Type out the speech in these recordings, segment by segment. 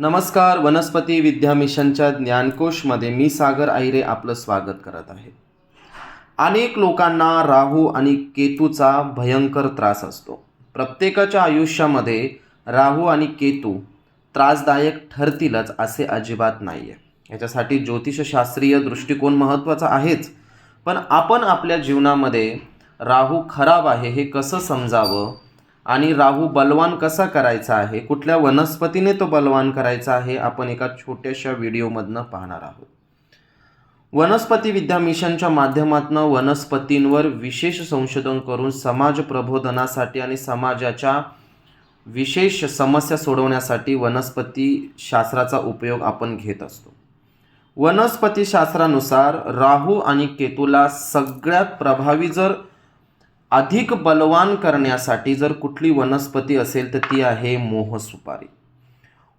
नमस्कार वनस्पती विद्या मिशनच्या ज्ञानकोशमध्ये मी सागर आहिरे आपलं स्वागत करत आहे. अनेक लोकांना राहू आणि केतूचा भयंकर त्रास असतो. प्रत्येकाच्या आयुष्यामध्ये राहू आणि केतू त्रासदायक ठरतीलच असे अजिबात नाही आहे याच्यासाठी ज्योतिषशास्त्रीय दृष्टिकोन महत्त्वाचा आहेच. पण आपण आपल्या जीवनामध्ये राहू खराब आहे हे कसं समजावं? आणि राहू बलवान कसा करायचा आहे? कुठल्या वनस्पतीने तो बलवान करायचा आहे? आपण एका छोट्याशा व्हिडिओमधनं पाहणार आहोत. वनस्पती विद्या मिशनच्या माध्यमातून वनस्पतींवर विशेष संशोधन करून समाज प्रबोधनासाठी आणि समाजाच्या विशेष समस्या सोडवण्यासाठी वनस्पती शास्त्राचा उपयोग आपण घेत असतो. वनस्पतीशास्त्रानुसार राहू आणि केतूला सगळ्यात प्रभावी जर अधिक बलवान करण्यासाठी जर कुठली वनस्पती असेल तर ती आहे मोहसुपारी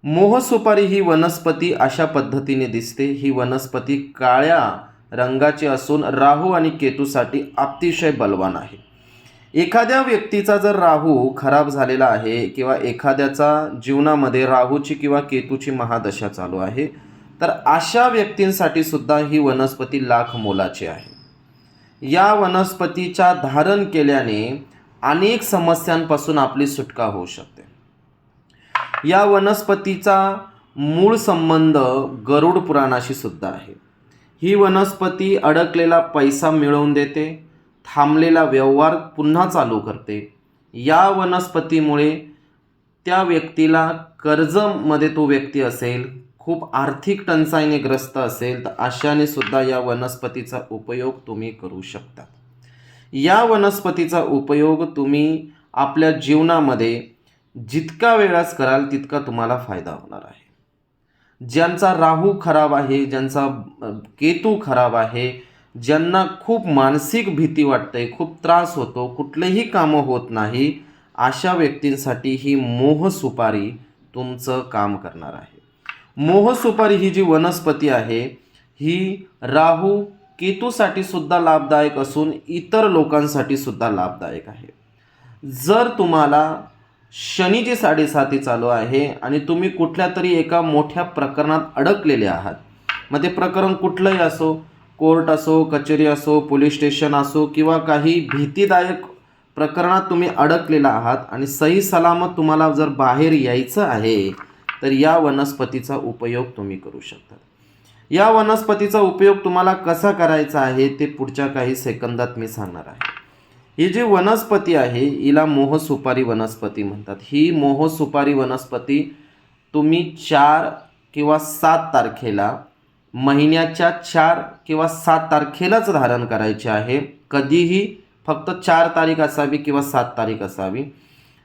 मोहसुपारी ही वनस्पती अशा पद्धतीने दिसते. ही वनस्पती काळ्या रंगाची असून राहू आणि केतूसाठी अतिशय बलवान आहे. एखाद्या व्यक्तीचा जर राहू खराब झालेला आहे किंवा एखाद्याचा जीवनामध्ये राहूची किंवा केतूची महादशा चालू आहे तर अशा व्यक्तींसाठी सुद्धा ही वनस्पती लाख मोलाची आहे. या वनस्पतीच्या धारण केल्याने अनेक समस्यांपासून आपली सुटका होऊ शकते. या वनस्पतीचा मूळ संबंध गरुड पुराणाशी सुद्धा आहे. ही वनस्पती अडकलेला पैसा मिळवून देते थांबलेला व्यवहार पुन्हा चालू करते. या वनस्पतीमुळे त्या व्यक्तीला कर्जमध्ये तो व्यक्ती असेल खूप आर्थिक टंचाईने ग्रस्त असेल तर अशाने सुद्धा या वनस्पतीचा उपयोग तुम्ही करू शकता. या वनस्पतीचा उपयोग तुम्ही आपल्या जीवनामध्ये जितका वेळास कराल तितका तुम्हाला फायदा होणार आहे. ज्यांचा राहू खराब आहे ज्यांचा केतू खराब आहे ज्यांना खूप मानसिक भीती वाटते खूप त्रास होतो कुठलेही कामं होत नाही अशा व्यक्तींसाठी ही मोह सुपारी तुमचं काम करणार आहे. मोहसुपारी ही जी वनस्पती आहे ही राहू केतूसाठी सुद्धा लाभदायक असून इतर लोकांसाठी सुद्धा लाभदायक आहे. जर तुम्हाला शनीची साडेसाती चालू आहे आणि तुम्ही कुठल्या तरी एका मोठ्या प्रकरणात अडकलेले आहात मग ते प्रकरण कुठलंही असो कोर्ट असो कचेरी असो पोलीस स्टेशन असो किंवा काही भीतीदायक प्रकरणात तुम्ही अडकलेला आहात आणि सही सलामत तुम्हाला जर बाहेर यायचं आहे तर या वनस्पतीचा उपयोग तुम्ही करू शकता. या वनस्पतीचा उपयोग तुम्हाला कसा करायचा आहे ते पुढच्या काही सेकंदात मी सांगणार आहे. ही जी वनस्पती आहे हिला मोहसुपारी वनस्पती म्हणतात. ही मोहसुपारी वनस्पती तुम्ही चार किंवा सात तारखेला महिन्याच्या चार किंवा सात तारखेलाच धारण करायचे आहे. कधीही फक्त चार तारीख असावी किंवा सात तारीख असावी.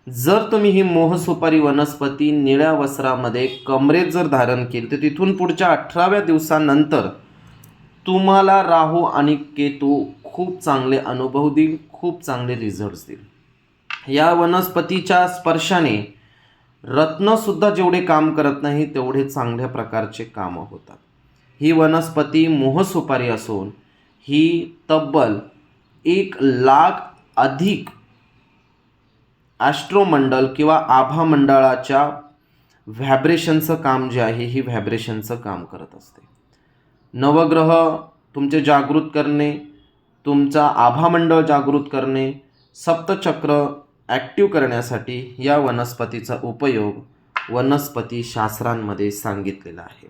जर तुम्ही ही मोहसुपारी वनस्पती निळ्या वस्त्रामध्ये कमरेत जर धारण केली तर तिथून पुढच्या अठराव्या दिवसानंतर तुम्हाला राहू आणि केतू खूप चांगले अनुभव देईल खूप चांगले रिझल्ट्स देईल. या वनस्पतीच्या स्पर्शाने रत्नसुद्धा जेवढे काम करत नाही तेवढे चांगल्या प्रकारचे कामं होतात. ही वनस्पती मोहसुपारी असून ही तब्बल एक लाख अधिक ॲस्ट्रोमंडल किंवा आभामंडळाच्या व्हॅब्रेशनचं काम जे आहे ही व्हॅब्रेशनचं काम करत असते. नवग्रह तुमचे जागृत करणे तुमचा आभामंडळ जागृत करणे सप्तचक्र ॲक्टिव्ह करण्यासाठी या वनस्पतीचा उपयोग वनस्पती शास्त्रांमध्ये सांगितलेला आहे.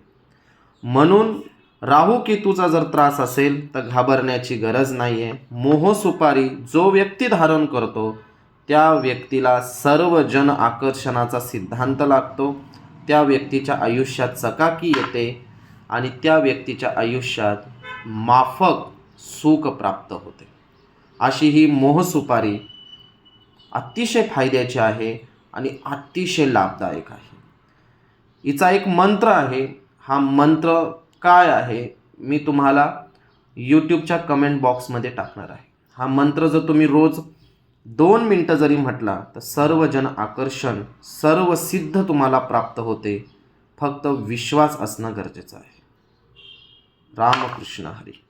म्हणून राहू केतूचा जर त्रास असेल तर घाबरण्याची गरज नाही आहे मोह सुपारी जो व्यक्ती धारण करतो त्या व्यक्तीला सर्व जन आकर्षणाचा सिद्धांत लागतो. त्या व्यक्तीच्या आयुष्यात चकाकी येते आणि त्या व्यक्तीच्या आयुष्यात माफक सुख प्राप्त होते. अशी ही मोहसुपारी अतिशय फायद्याची आहे आणि अतिशय लाभदायक आहे. हिचा एक मंत्र आहे. हा मंत्र काय आहे? मी तुम्हाला यूट्यूबच्या कमेंट बॉक्समध्ये टाकणार आहे. हा मंत्र जर तुम्ही रोज दोन मिनटं जरी म्हटला तर सर्व जन आकर्षण सर्व सिद्ध तुम्हाला प्राप्त होते. फक्त विश्वास असणं गरजेचं आहे. रामकृष्ण हरी.